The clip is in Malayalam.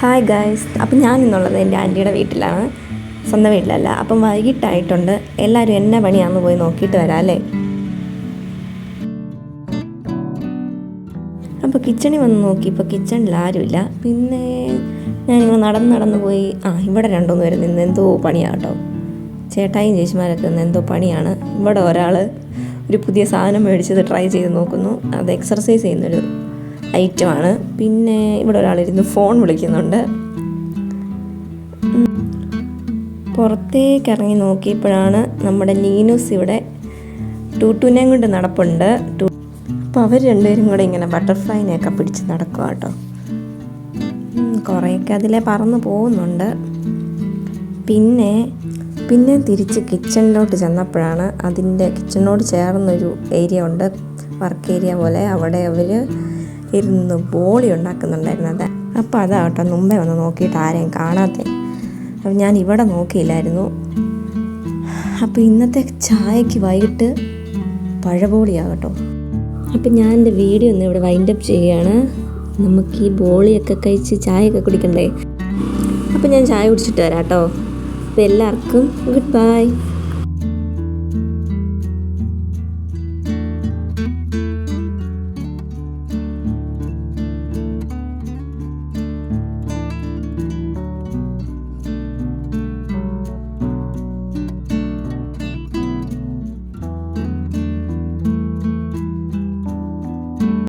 ഹായ് ഗായ്സ് അപ്പം ഞാൻ ഇന്നുള്ളത് എന്റെ ആന്റിയുടെ വീട്ടിലാണ്. സ്വന്തം വീട്ടിലല്ല. അപ്പം വൈകിട്ടായിട്ടുണ്ട്. എല്ലാവരും എന്നെ പണിയാന്ന് പോയി നോക്കിയിട്ട് വരാം അല്ലേ? അപ്പോൾ കിച്ചണിൽ വന്ന് നോക്കി. ഇപ്പോൾ കിച്ചണിൽ ആരുമില്ല. പിന്നെ ഞാനിങ്ങനെ നടന്ന് നടന്ന് പോയി. ആ ഇവിടെ രണ്ടോന്ന് പേര് നിന്ന് എന്തോ പണിയാണ് കേട്ടോ. ചേട്ടായും ചേച്ചിമാരൊക്കെ നിന്ന് എന്തോ പണിയാണ്. ഇവിടെ ഒരാൾ ഒരു പുതിയ സാധനം മേടിച്ചത് ട്രൈ ചെയ്ത് നോക്കുന്നു. അത് എക്സർസൈസ് ചെയ്യുന്നൊരു ഐറ്റമാണ്. പിന്നെ ഇവിടെ ഒരാളിരുന്ന് ഫോൺ വിളിക്കുന്നുണ്ട്. പുറത്തേക്ക് ഇറങ്ങി നോക്കിയപ്പോഴാണ് നമ്മുടെ നീനൂസ് ഇവിടെ ടൂട്ടുവിനെയും കൊണ്ട് നടപ്പുണ്ട്. ടൂ അപ്പോൾ അവർ രണ്ടുപേരും കൂടെ ഇങ്ങനെ ബട്ടർഫ്ലൈനെയൊക്കെ പിടിച്ച് നടക്കുക കേട്ടോ. കുറേയൊക്കെ അതിലെ പറന്ന് പോകുന്നുണ്ട്. പിന്നെ പിന്നെ തിരിച്ച് കിച്ചണിലോട്ട് ചെന്നപ്പോഴാണ് അതിന്റെ കിച്ചണിനോട് ചേർന്നൊരു ഏരിയ ഉണ്ട്. വർക്ക് ഏരിയ പോലെ. അവിടെ അവർ ഇരുന്ന് ബോളി ഉണ്ടാക്കുന്നുണ്ടായിരുന്നത് അപ്പോൾ അതാ കേട്ടോ മുമ്പേ വന്ന് നോക്കിയിട്ട് ആരെയും കാണാത്ത. അപ്പം ഞാൻ ഇവിടെ നോക്കിയില്ലായിരുന്നു. അപ്പോൾ ഇന്നത്തെ ചായക്ക് വൈകിട്ട് പഴബോളിയാകട്ടോ അപ്പം ഞാൻ എന്റെ വീഡിയോ ഒന്ന് ഇവിടെ വൈൻഡപ്പ് ചെയ്യുകയാണ്. നമുക്ക് ഈ ബോളിയൊക്കെ കഴിച്ച് ചായയൊക്കെ കുടിക്കണ്ടേ? അപ്പം ഞാൻ ചായ കുടിച്ചിട്ട് വരാം കേട്ടോ. അപ്പോൾ എല്ലാവർക്കും ഗുഡ് ബൈ